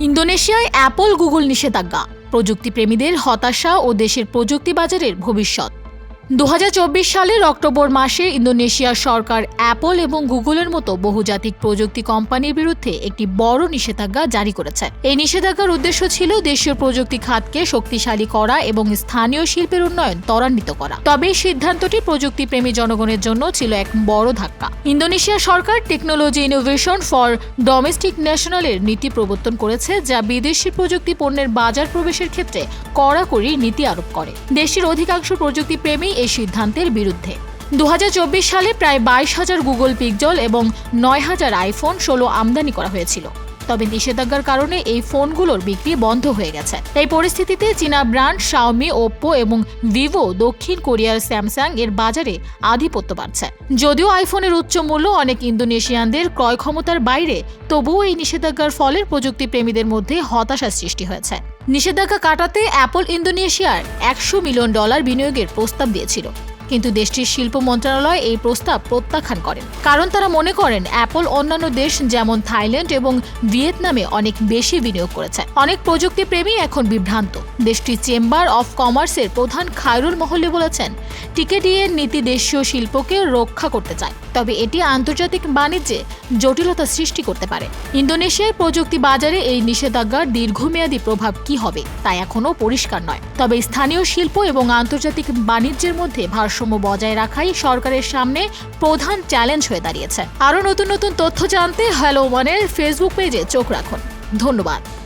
ইন্দোনেশিয়ায় Apple Google নিষেধাজ্ঞা। প্রযুক্তিপ্রেমীদের হতাশা ও দেশের প্রযুক্তি বাজারের ভবিষ্যৎ। দু হাজার চব্বিশ সালের অক্টোবর মাসে ইন্দোনেশিয়ার সরকার অ্যাপল এবং গুগলের মতো বহুজাতিক প্রযুক্তি কোম্পানির বিরুদ্ধে একটি বড় নিষেধাজ্ঞা জারি করেছে। এই নিষেধাজ্ঞার উদ্দেশ্য ছিল দেশীয় প্রযুক্তি খাতকে শক্তিশালী করা এবং স্থানীয় শিল্পের উন্নয়ন ত্বরান্বিত করা। তবে এই সিদ্ধান্তটি প্রযুক্তিপ্রেমী জনগণের জন্য ছিল এক বড় ধাক্কা। ইন্দোনেশিয়া সরকার টেকনোলজি ইনোভেশন ফর ডোমেস্টিক ন্যাশনালের নীতি প্রবর্তন করেছে, যা বিদেশি প্রযুক্তি পণ্যের বাজার প্রবেশের ক্ষেত্রে কড়াকড়ি নীতি আরোপ করে। দেশের অধিকাংশ প্রযুক্তিপ্রেমী এই সিদ্ধান্তের বিরুদ্ধে। দু হাজার চব্বিশ সালে প্রায় বাইশ হাজার গুগল পিকজল এবং নয় হাজার আইফোন ষোলো আমদানি করা হয়েছিল। তবে নিষেধাজ্ঞার কারণে এই ফোনগুলোর বিক্রি বন্ধ হয়ে গেছে। এই পরিস্থিতিতে চীনা ব্র্যান্ড শাওমি ওপ্পো এবং ভিভো দক্ষিণ কোরিয়ার স্যামসাং এর বাজারে আধিপত্য বাড়ছে। যদিও আইফোনের উচ্চ মূল্য অনেক ইন্দোনেশিয়ানদের ক্রয় ক্ষমতার বাইরে, তবুও এই নিষেধাজ্ঞার ফলে প্রযুক্তি প্রেমীদের মধ্যে হতাশার সৃষ্টি হয়েছে। নিষেধাজ্ঞা কাটাতে অ্যাপল ইন্দোনেশিয়ার একশো মিলিয়ন ডলার বিনিয়োগের প্রস্তাব দিয়েছিল। কিন্তু দেশটির শিল্প মন্ত্রণালয় এই প্রস্তাব প্রত্যাখ্যান করেন। কারণ তারা মনে করেন, অ্যাপল অন্যান্য দেশ যেমন থাইল্যান্ড এবং ভিয়েতনামে অনেক বেশি বিনিয়োগ করেছে। অনেক প্রযুক্তি প্রেমী এখন বিভ্রান্ত। দেশটির চেম্বার অফ কমার্সের প্রধান খায়রুল মহল্লি বলেছেন, টিকেটিএর নীতি দেশীয় শিল্পকে রক্ষা করতে চায়। তবে এটি আন্তর্জাতিক বাণিজ্যে জটিলতা সৃষ্টি করতে পারে। ইন্দোনেশিয়ার প্রযুক্তি বাজারে এই নিষেধাজ্ঞার দীর্ঘমেয়াদী প্রভাব কি হবে, তা এখনও পরিষ্কার নয়। তবে স্থানীয় শিল্প এবং আন্তর্জাতিক বাণিজ্যের মধ্যে ভারসাম্য বজায় রাখাই সরকারের সামনে প্রধান চ্যালেঞ্জ হয়ে দাঁড়িয়েছে। আরও নতুন নতুন তথ্য জানতে হ্যালো ওয়ানের ফেসবুক পেজে চোখ রাখুন। ধন্যবাদ।